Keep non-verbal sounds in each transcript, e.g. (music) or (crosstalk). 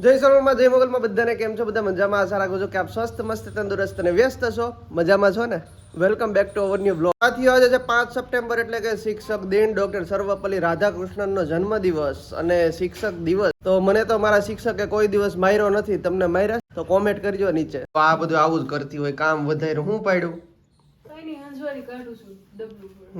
જય સોનલમાં જય મોગલમાં બધાને કેમ છો? બધા મજામાં? આશા રાખું છું કે આપ સ્વસ્થ મસ્ત તંદુરસ્ત અને વ્યસ્ત છો. મજામાં છો ને? Welcome back to our new blog આથી આજે છે પાંચ સપ્ટેમ્બર એટલે કે શિક્ષક દિન ડોક્ટર સર્વપલ્લી રાધાકૃષ્ણનનો જન્મદિવસ અને શિક્ષક દિવસ. તો મને તો મારા શિક્ષકે કોઈ દિવસ માર્યો નથી. તમને માર્યા? તો કોમેન્ટ કરજો નીચે. તો આ બધું આવું જ કરતી હોય કામ વધાર્યું. હું પાડ્યું?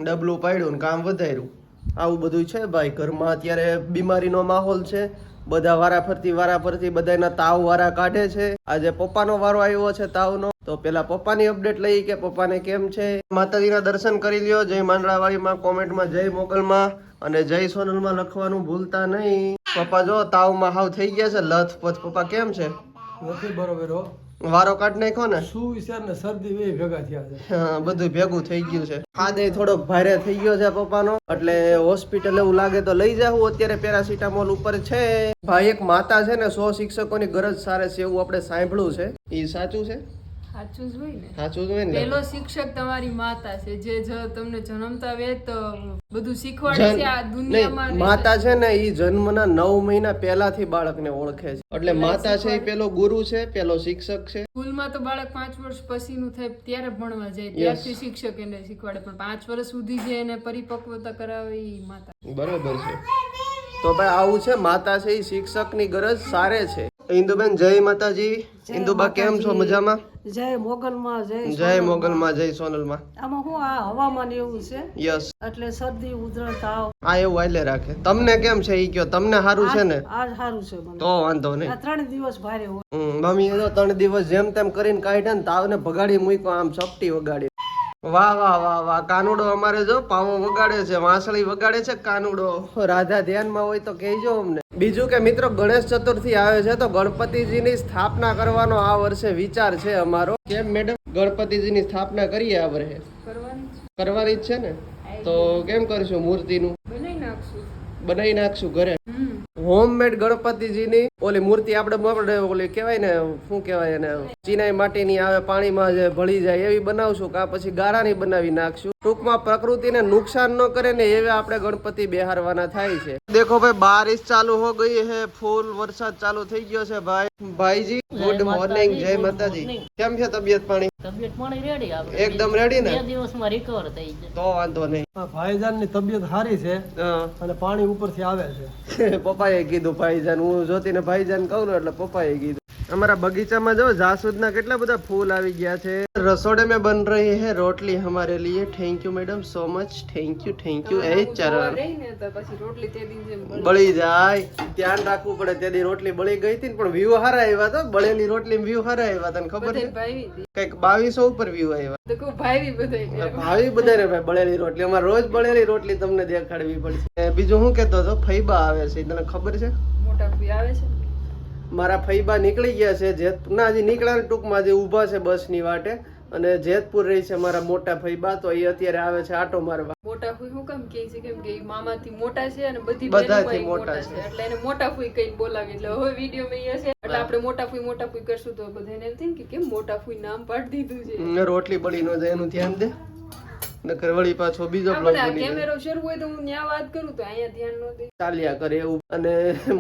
ડબલું પાડ્યું કામ વધાર્યું. આવું બધું છે ભાઈ? ઘરમાં અત્યારે બીમારીનો માહોલ છે. બધા વારા ફરતી વારા ફરતી બધાના તાવ વારા કાઢે છે. આજે પપ્પાનો વારો આવ્યો છે તાવનો. તો પેલા પપ્પાની અપડેટ લઈ કે પપ્પાને કેમ છે? માતાજીના દર્શન કરી લ્યો. જય માંડળાવાળીમાં કોમેન્ટમાં, જય મોકલમાં. અને જય સોનલમાં લખવાનું ભૂલતા નહીં. પપ્પા જો તાવમાં હાવ થઈ ગયા છે. લથ પથ પપ્પા કેમ છે? નથી બરોબર વારો કાઢ નાખ્યો ને? શું વિચાર ને શરદી બે ભેગા થયા છે. હા, બધું ભેગું થઈ ગયું છે. ખાદે થોડોક ભારે થઈ ગયો છે પપ્પાનો. એટલે હોસ્પિટલ એવું લાગે તો લઈ જાવ અત્યારે પેરાસિટામોલ ઉપર છે. ભાઈ એક માતા છે ને સો શિક્ષકોની ગરજ સારે છે એવું આપણે સાંભળ્યું છે. એ સાચું છે? સાચું જ હોય ને? સાચું જ હોય ને? પેલો શિક્ષક તમારી માતા છે જે જો તમને જન્મતા વે તો બધું શીખવાડે છે આ દુનિયામાં માતા છે ને એ જન્મના નવ મહિના પહેલાથી બાળકને ઓળખે છે. એટલે માતા છે એ પેલો ગુરુ છે પેલો શિક્ષક છે. સ્કૂલમાં તો બાળક પાંચ વર્ષ પછીનું થાય ત્યારે ભણવા જાય ત્યારથી શિક્ષક એને શીખવાડે. પણ પાંચ વર્ષ સુધી જે એને પરિપક્વતા કરાવે એ માતા બરોબર છે. તો ભાઈ આવું છે માતા છે એ શિક્ષકની ગરજ સારે છે. ઇન્દુબેન જય માતાજી. ઇન્દુબા કેમ છો મજામાં? જય મોગલમાં જય જય મોગલમાં જય સોનલમાં. આમાં હું આ હવામાન એવું છે? યસ. એટલે શરદી ઉધરસ તાવ. આ એવું આલે રાખે. તમને કેમ છે ઈ કયો? તમને સારું છે ને? આ સારું છે મને. તો વાંધો નહીં. ત્રણ દિવસ ભારે હોય. મમ્મી એ તો ત્રણ દિવસ જેમ તેમ કરીને કાઢ્યા ને તાવને ભગાડી મૂક્યો આમ ચપટી વગાડી. વાહ વાહ વાહ વાહ. કાનુડો અમારે જો પાવો વગાડે છે વાંસળી વગાડે છે કાનુડો. રાધા ધ્યાનમાં હોય તો કહેજો અમને. બીજું કે મિત્રો ગણેશ ચતુર્થી આવે છે તો ગણપતિજીની સ્થાપના કરવાનો આ વર્ષે વિચાર છે અમારો. કેમ મેડમ ગણપતિજીની સ્થાપના કરીએ આ વર્ષે? કરવાની. છે. જ છે ને? તો કેમ કરશું મૂર્તિનું? બનાવી નાખશું. બનાવી નાખશું ઘરે? હોમમેડ ગણપતિજીની ઓલી મૂર્તિ આપણે આપણે ઓલી કહેવાય ને શું કહેવાય એને ચીનાઈ માટીની આવે પાણીમાં જે ભળી જાય એવી બનાવશું કા પછી ગારાની બનાવી નાખશું. ટૂંકમાં પ્રકૃતિને નુકસાન ન કરે ને એવા આપણે ગણપતિ બેહારવાના થાય છે. દેખો ભાઈ બારિશ ચાલુ હો ગઈ હે ફૂલ વરસાદ ચાલુ થઈ ગયો છે ભાઈ. ભાઈજી ગુડ મોર્નિંગ જય માતાજી. કેમ છે તબિયત પાણી? તબિયત પાણી રેડી આપણે. એકદમ રેડી ને? બે દિવસમાં રિકવર થઈ જાય તો વાંધો નહીં. ભાઈજાનની તબિયત સારી છે અને પાણી ઉપરથી આવે છે. (laughs) પપ્પાએ કીધું ભાઈજાન હું જોતીને ભાઈજાન કહું ને એટલે પપ્પાએ કીધું. અમારા બગીચામાં જો જાસૂદના કેટલા બધા ફૂલ આવી ગયા છે. રસોડે મેં બન રહી હે રોટલી હમારે લીએ. Thank you madam so much thank you thank you એ ચરણ. બળી જાય. ધ્યાન રાખવું પડે તે દી રોટલી બળી ગઈ હતી પણ વ્યૂ હારા આવ્યા તો બળેલી રોટલી વ્યૂ હારા આવ્યા તને ખબર છે? કંઈક બાવીસો ઉપર વ્યૂ આવ્યા. ભાવી બધાને ભાઈ બળેલી રોટલી. અમારે રોજ બળેલી રોટલી તમને દેખાડવી પડશે. બીજું હું કેતો હતો ફૈબા આવે છે તને ખબર છે? મોટા આવે છે મારા ફૈબા નીકળી ગયા છે જેતપુર હજી નીકળ્યા ટૂંકમાં જે ઊભા છે બસની વાટે. અને જેતપુર રહી છે મારા મોટા ફૈબા તો એ અત્યારે આવે છે આટો મારવા. મોટા ફૂઈ હું કેમ કહે છે કેમ કે મામાથી મોટા છે અને બધી બધાથી મોટા છે. છે. એટલે એને મોટા ફૂઈ કઈ બોલાવી. એટલે હવે વીડિયો માં હશે એટલે આપણે મોટા ફૂઈ મોટા ફૂઈ કરશું તો બધાને એમ થાય કે કેમ મોટા ફૂઈ નામ પાડી દીધું છે? રોટલી બળી ન જાય એનું ધ્યાન દે. નકર વળી પાછો બીજો બ્લોગ બની કેમેરો શરૂ હોય તો હું ન્યા વાત કરું તો અહીંયા ધ્યાન ન દે. ચાલ્યા કરે એવું. અને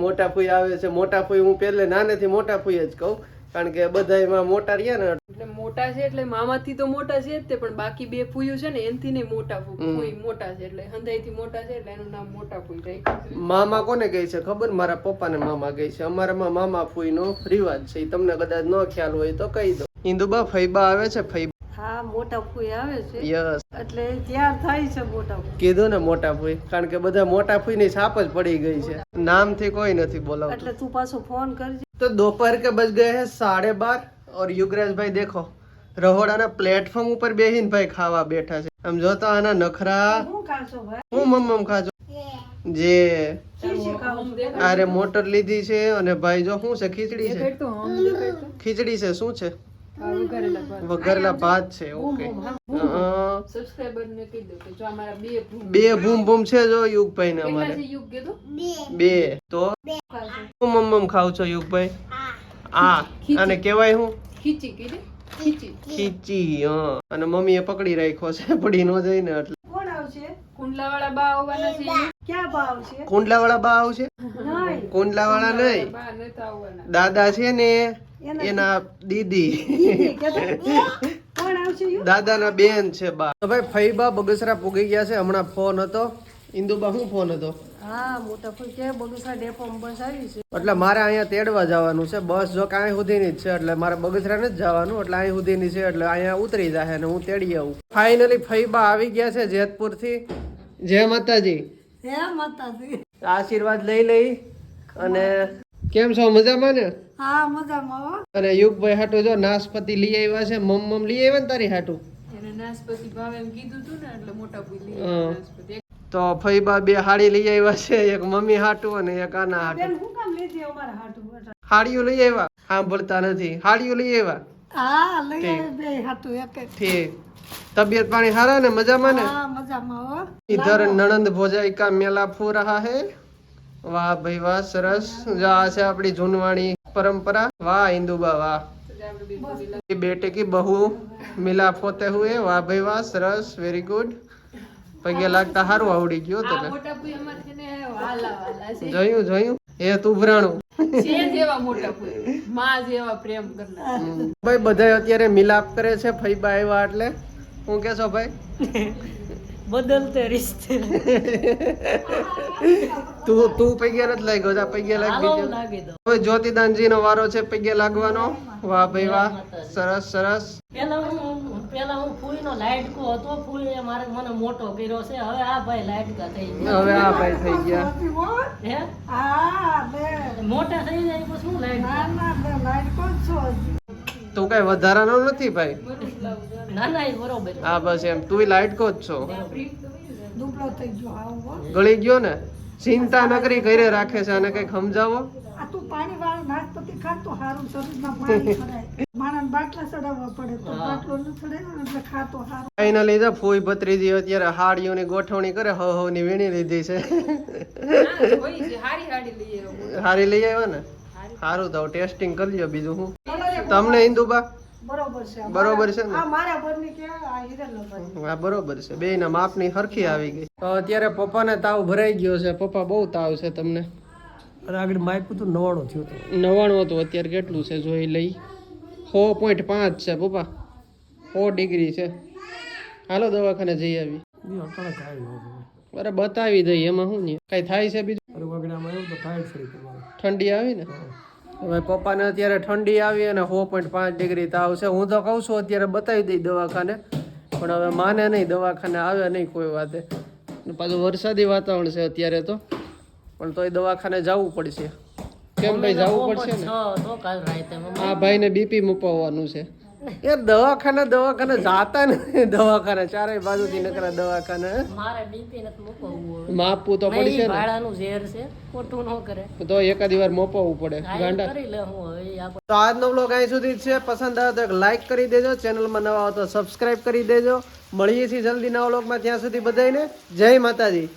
મોટા ફૂઈ આવે છે. મોટા ફૂઈ હું પહેલે નાનેથી મોટા ફૂઈ જ કહું. કારણ કે બધા એમાં મોટા રહ્યા ને. એટલે મોટા છે એટલે મામાથી તો મોટા છે જ તે પણ બાકી બે ફૂયું છે ને એનથી ને મોટા ફૂઈ ફૂઈ મોટા છે એટલે હંધાઈથી મોટા છે એટલે એનું નામ મોટા ફૂઈ રાખ્યું મામા કોને કહે છે ખબર? મારા પપ્પાને મામા કહે છે. અમારામાં મામા ફૂઈનો રિવાજ છે. તમને કદાચ ન ખ્યાલ હોય તો કહી દો ઇન્દુબા ફૈબા આવે છે? ફૈબા હા મોટા ફૂઈ આવે છે યસ એટલે ત્યાર થાય છે મોટા ફૂઈ કીધું ને મોટા ફૂઈ કારણ કે બધા મોટા ફૂઈની છાપ જ પડી ગઈ છે નામથી કોઈ નથી બોલાવતું એટલે તું પાછો ફોન કરજે तो दोपहर के बज गए हैं साढ़े बार और युगराज भाई देखो રહોડાના પ્લેટફોર્મ ઉપર બેહીને ભાઈ ખાવા બેઠા છે આમ જોતો આના નખરા શું ખાશો ભાઈ હું મમ્મમ ખાજો જે શી શી ખાવું આરે મોટર લીધી છે અને ભાઈ જો શું છે ખીચડી છે દેખાડ તો હમ દેખાડ તો ખીચડી છે શું છે આ વઘારેલા ભાત. છે ઓકે. સબસ્ક્રાઇબર કહી દો કે જો અમારા બે બે ભૂમ ભૂમ છે જો યુગભાઈ ને અમારે. છે યુગ બે. તો હું મમ્મમ ખાવ છો યુગભાઈ? આ. અને કેવાય હું? ખીચી કીધી? ખીચી. ખીચી હા. અને મમ્મીએ પકડી રાખ્યો છે પડી ન જાય ને એટલે. કોણ આવશે? કોણ કુંડલા વાળા બા આવવાના છે? ક્યાં ભાવ છે કુંડલા વાળા બા આવશે? કુંડલાવાળા કુંડલા વાળા નહીં બા દાદા છે ને એના દીદી? દાદાના બેન છે બા. તો ભાઈ ફઈબા બગસરા પૂગી ગયા છે હમણાં ફોન હતો. ઇન્દુબા શું ફોન હતો? એટલે મારે અહીંયા તેડવા જવાનું છે. બસ જો કાંઈ સુધીની જ છે એટલે મારે બગસરા જ જવાનું એટલે અહીં સુધીની છે એટલે અહીંયા ઉતરી જાય અને હું તેડી આવું. ફાઇનલી ફઈબા આવી ગયા છે જેતપુરથી. જય માતાજી. આશીર્વાદ લઈ લઈ અને કેમ છો? મજામાં ને? હા મજામાં અને યુગભાઈ હાટુ જો નાસપતિ લઈ આવ્યા છે મમ મમ લઈ આવ્યા ને તારી હાટુ? એને નાસપતિ ભાવ એમ કીધું તું ને એટલે મોટા ભૂલ લઈ નાસપતિ. તો ફઈબા બે હાડી લઈ આવ્યા છે એક મમ્મી હાટુ અને એક આના હાટુ. હું કામ લઈ અમારા હાટુ હાડીઓ લઈ આવ્યા? સાંભળતા નથી. હાડીઓ લઈ આવ્યા? હા લઈ બે હાટુ એક ઠીક. તબિયત પાણી હારા ને? મજામાં ને? હા મજામાં હો. નણંદ ભોજાઈ કા મેલા ફૂ રહા હે? વાહ ભાઈ વાહ સરસ. આ છે આપણી જૂનવાણી પરંપરા. વાહ ઇન્દુબા વાહ બેટે કી બહુ મિલાપ હોતે હુએ. વાહ ભાઈ વાહ સરસ. વેરી ગુડ પગે લાગતા હારું આવડી ગયો તમે. જોયું જોયું? એ તું ભરાણું ભાઈ બધા અત્યારે મિલાપ કરે છે ફઈબા આવ્યા એટલે. હું કેશો ભાઈ? બદલતે રિશ્તે તું તું પગે નથી લાગ્યો જા પગે લાગી દો. હવે જ્યોતિદાનજી નો વારો છે પગે લાગવાનો. વાહ ભાઈ વાહ સરસ સરસ. પેલા હું પેલા હું ફૂઈનો લાઈટકો હતો ફૂઈએ મારે મને મોટો કર્યો છે. હવે આ ભાઈ લાઈટકા થઈ ગયા. હવે આ ભાઈ થઈ ગયા. હે? આ બે. મોટા થઈ જાય પછી શું લાઈટ ના ના બે લાઈટ છો તું કઈ વધારાનો નથી ભાઈ? ના ના એ બરોબર. હા બસ એમ. તું લાઈટ કો જ છો. દુબળો થઈ ગયો આવું હો. ગળી ગયો ને? ચિંતા નકરી કરે રાખે છે અને કંઈક સમજાવો? આ તું પાણી વાળું નાશપતિ ખા સારું શરીરમાં પાણી ભરાય માણસ બાટલા ચડાવવા પડે તો બાટલો ન ચડાવ્યો એટલે ખાતો સારું ફાઇનલી જો ફૂઈ ભત્રીજી અત્યારે હાડીઓની ગોઠવણી કરે હવ હવની વીણી લીધી છે. હારી લઈ આવ્યો ને? સારું તો ટેસ્ટિંગ કરી લ્યો બીજું હું તમને ઇન્દુબા બરોબર છે. ને? આ મારા બરની કે આ હિરેનનો ભાઈ હા બરોબર છે. બે ના માપની હરખી આવી ગઈ. તો અત્યારે પપ્પાને તાવ ભરાઈ ગયો છે. પપ્પા બહુ તાવ છે તમને? આગળ માપ્યું હતું નવાણું થયું હતું. નવાણું હતું. અત્યારે કેટલું છે જોઈ લઈ. સો પોઈન્ટ પાંચ છે પપ્પા. સો ડિગ્રી છે. હાલો દવાખાને જઈ આવી. બરાબર બતાવી દઈ એમાં શું નહીં કઈ થાય છે બીજું? અરે ઠંડી આવી ને? પપ્પાને અત્યારે ઠંડી આવી અને સો પોઈન્ટ પાંચ ડિગ્રી તાવ છે. હું તો કહું છું અત્યારે બતાવી દઈ દવાખાને. પણ હવે માને નહીં દવાખાને આવે નહીં કોઈ વાતે. પાછું વરસાદી વાતાવરણ છે અત્યારે તો. પણ તોય દવાખાને જવું પડશે. કેમ ભાઈ જવું પડશે ને? આ ભાઈને બીપી મૂકવાનું છે. યાર દવાખાના દવાખાને જાતા ને દવાખાને ચારેય બાજુથી નકરા દવાખાને. મારે બીપી નથી મૂકવું માપવું તો પડશે ને. ભાડાનું ઝેર છે. ખોટું ન કરે. તો એકાદી વાર મોપાવવું પડે. ગાંડા. કરી લે હું હવે તો આજનો બ્લોગ અહીં સુધી છે. પસંદ આવે તો એક લાઈક કરી દેજો. ચેનલમાં નવા હો તો સબસ્ક્રાઇબ કરી દેજો. મળીએ છીએ જલ્દી નવા બ્લોગમાં ત્યાં સુધી બધાને જય માતાજી.